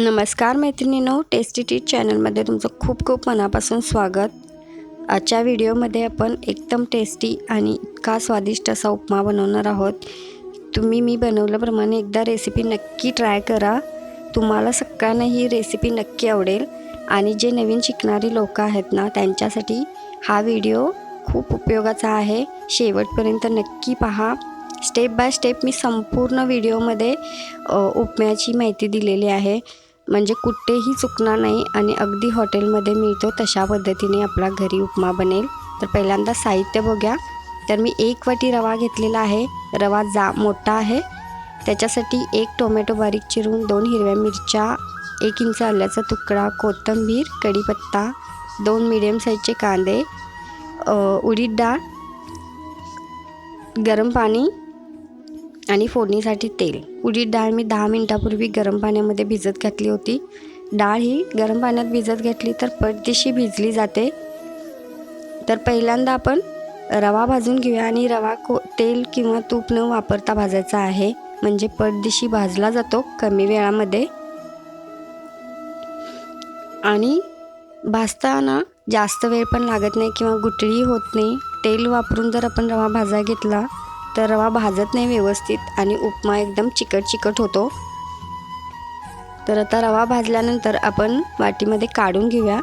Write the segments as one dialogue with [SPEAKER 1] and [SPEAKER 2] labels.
[SPEAKER 1] नमस्कार मैत्रिणीनो tasty tit चॅनलमध्ये तुमचं खूप खूप मनापासून स्वागत. आजच्या व्हिडिओमध्ये आपण एकदम टेस्टी आणि इतका स्वादिष्ट असा उपमा बनवणार आहोत. तुम्ही मी बनवल्याप्रमाणे एकदा रेसिपी नक्की ट्राय करा. तुम्हाला सगळ्यांना ही रेसिपी नक्की आवडेल. आणि जे नवीन शिकणारी लोक आहेत ना त्यांच्यासाठी हा व्हिडिओ खूप उपयोगाचा आहे. शेवटपर्यंत नक्की पहा. स्टेप बाय स्टेप मी संपूर्ण व्हिडिओमध्ये उपम्याची माहिती दिलेली आहे. म्हणजे कुठेही चुकणार नाही आणि अगदी हॉटेलमध्ये मिळतो तशा पद्धतीने आपला घरी उपमा बनेल. तर पहिल्यांदा साहित्य बघूया. तर मी एक वाटी रवा घेतलेला आहे. रवा जा मोठा आहे. त्याच्यासाठी एक टोमॅटो बारीक चिरून दोन हिरव्या मिरच्या एक इंच आल्याचा तुकडा कोथिंबीर कढीपत्ता दोन मिडियम साईजचे कांदे उडीद डाळ गरम पाणी आणि फोडणीसाठी तेल. उडीद डाळ मी दहा मिनटापूर्वी गरम पाण्यामध्ये भिजत घातली होती. डाळ ही गरम पाण्यात भिजत घातली तर पटदिशी भिजली जाते. तर पहिल्यांदा आपण रवा भाजून घेऊया आणि रवा को तेल किंवा तूप न वापरता भाजायचा आहे. म्हणजे पटदिशी भाजला जातो कमी वेळामध्ये. आणि भाजताना जास्त वेळ पण लागत नाही किंवा गुटळी होत नाही. तेल वापरून जर आपण रवा भाजा घेतला तर रवा भाजत नाही व्यवस्थित आणि उपमा एकदम चिकट चिकट होतो. तर आता रवा भाजल्यानंतर आपण वाटीमध्ये काढून घेऊया.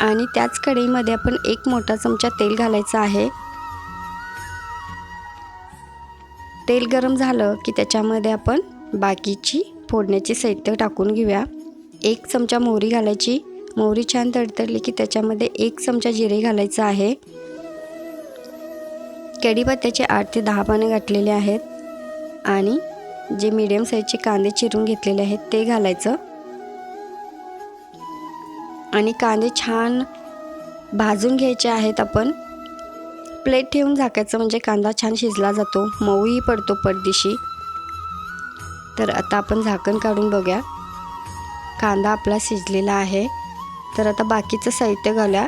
[SPEAKER 1] आणि त्याच कढईमध्ये आपण एक मोठा चमचा तेल घालायचं आहे. तेल गरम झालं की त्याच्यामध्ये आपण बाकीची फोडण्याची साहित्य टाकून घेऊया. एक चमचा मोहरी घालायची. मोहरी छान तडतडली की त्याच्यामध्ये एक चमचा जिरे घालायचं आहे. कढीपत्त्याचे आठ ते दहा पानं घातलेले आहेत आणि जे मीडियम साईजचे कांदे चिरून घेतलेले आहेत ते घालायचं. आणि कांदे छान भाजून घ्यायचे आहेत आपण. प्लेट ठेवून झाकायचं म्हणजे कांदा छान शिजला जातो मऊही पडतो पडदिशी तर आता आपण झाकण काढून बघूया. कांदा आपला शिजलेला आहे. तर आता बाकीचं साहित्य घालूया.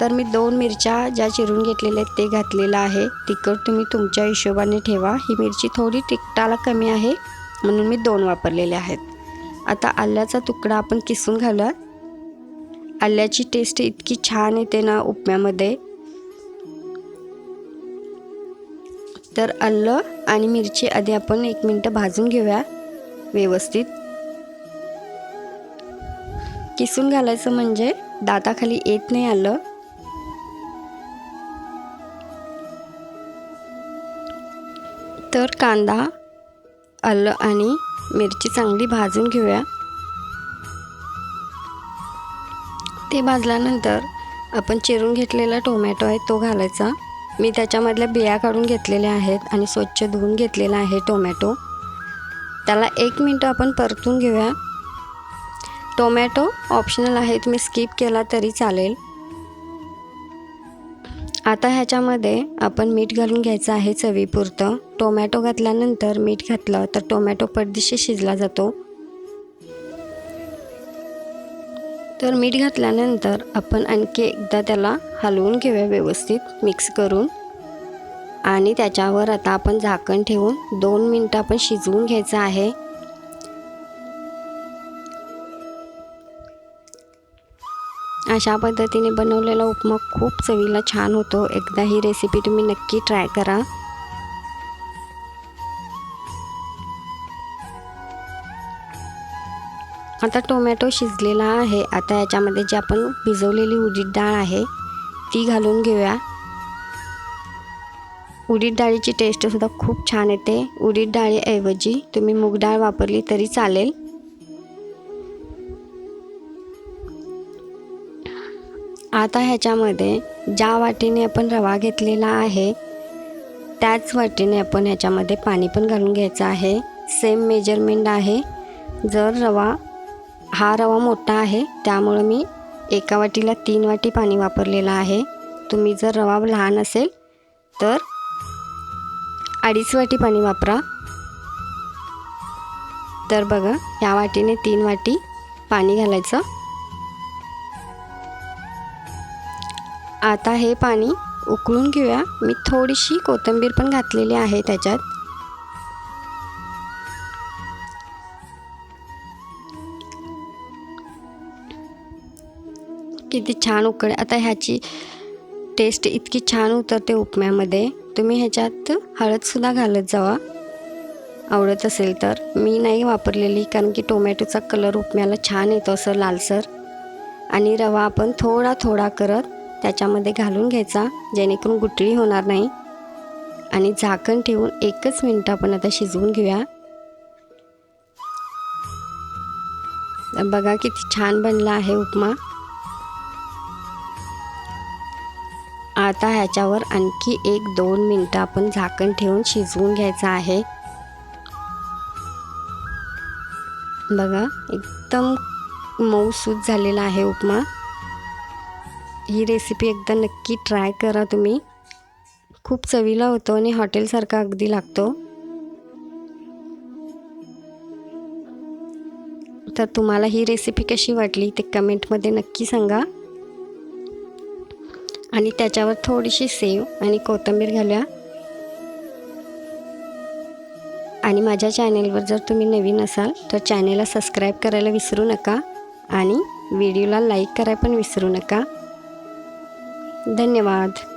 [SPEAKER 1] तर मी दोन मिरच्या ज्या चिरून घेतलेल्या आहेत ते घातलेलं आहे. तिखट तुम्ही तुमच्या हिशोबाने ठेवा. ही मिरची थोडी तिखटाला कमी आहे म्हणून मी दोन वापरलेले आहेत. आता आल्याचा तुकडा आपण किसून घालूया आल्याची टेस्ट इतकी छान येते ना उपम्यामध्ये. तर आलं आणि मिरची आधी आपण एक मिनटं भाजून घेऊया व्यवस्थित. किसून घालायचं म्हणजे दाताखाली येत नाही आलं. कांदा आलं आणि मिरची चांगली भाजून घेऊया. ते भाजल्यानंतर आपण चिरून घेतलेला टोमॅटो आहे तो घालायचा. मी त्याच्यामधल्या बिया काढून घेतलेल्या आहेत आणि स्वच्छ धुवून घेतलेला आहे टोमॅटो त्याला एक मिनटं आपण परतून घेऊया. टोमॅटो ऑप्शनल आहे तुम्ही स्किप केला तरी चालेल. आता ह्याच्यामध्ये आपण मीठ घालून घ्यायचं आहे चवीपुरतं. टोमॅटो घातल्यानंतर मीठ घातलं तर टोमॅटो पडदिशी शिजला जातो. तर मीठ घातल्यानंतर आपण आणखी एकदा त्याला हलवून घेऊया व्यवस्थित मिक्स करून. आणि त्याच्यावर आता आपण झाकण ठेवून दोन मिनटं आपण शिजवून घ्यायचं आहे. अशा पद्धतीने बनवलेला उपमा खूप चवीला छान होतो. एकदा ही रेसिपी तुम्ही नक्की ट्राय करा. आता टोमॅटो शिजलेला आहे. आता याच्यामध्ये जी आपण भिजवलेली उडीद डाळ आहे ती घालून घेऊया. उडीद डाळीची टेस्टसुद्धा खूप छान येते. उडीद डाळीऐवजी तुम्ही मूग डाळ वापरली तरी चालेल. आता ह्याच्यामध्ये ज्या वाटीने आपण रवा घेतलेला आहे त्याच वाटीने आपण ह्याच्यामध्ये पाणी पण घालून घ्यायचं आहे. सेम मेजरमेंट आहे. जर रवा हा रवा मोठा आहे त्यामुळं मी एका वाटीला तीन वाटी पाणी वापरलेलं आहे. तुम्ही जर रवा लहान असेल तर अडीच वाटी पाणी वापरा. तर बघा या वाटीने तीन वाटी पाणी घालायचं. आता हे पाणी उकळून घेऊया. मी थोडीशी कोथिंबीर पण घातलेली आहे त्याच्यात. किती छान उकळ आता ह्याची टेस्ट इतकी छान उतरते उपम्यामध्ये. तुम्ही ह्याच्यात हळदसुद्धा घालत जावा. आवडत असेल तर. मी नाही वापरलेली कारण की टोमॅटोचा कलर उपम्याला छान येतो असं लालसर. आणि रवा आपण थोडा थोडा करत त्याच्यामध्ये घालून घ्यायचा जेणेकरून गुटळी होणार नाही. आणि झाकण ठेवून एकच मिनटं आपण आता शिजवून घेऊया. बघा किती छान बनला आहे उपमा. आता ह्याच्यावर आणखी एक दोन मिनटं आपण झाकण ठेवून शिजवून घ्यायचं आहे. बघा एकदम मऊसूत झालेला आहे उपमा. ही रेसिपी एकदा नक्की ट्राय करा तुम्ही. खूप चवीला होतो आणि हॉटेलसारखा अगदी लागतो. तर तुम्हाला ही रेसिपी कशी वाटली ते कमेंटमध्ये नक्की सांगा. आणि त्याच्यावर थोडीशी सेव आणि कोथिंबीर घालूया. आणि माझ्या चॅनेलवर जर तुम्ही नवीन असाल तर चॅनेलला सबस्क्राईब करायला विसरू नका. आणि व्हिडिओला लाईक करायला पण विसरू नका. धन्यवाद.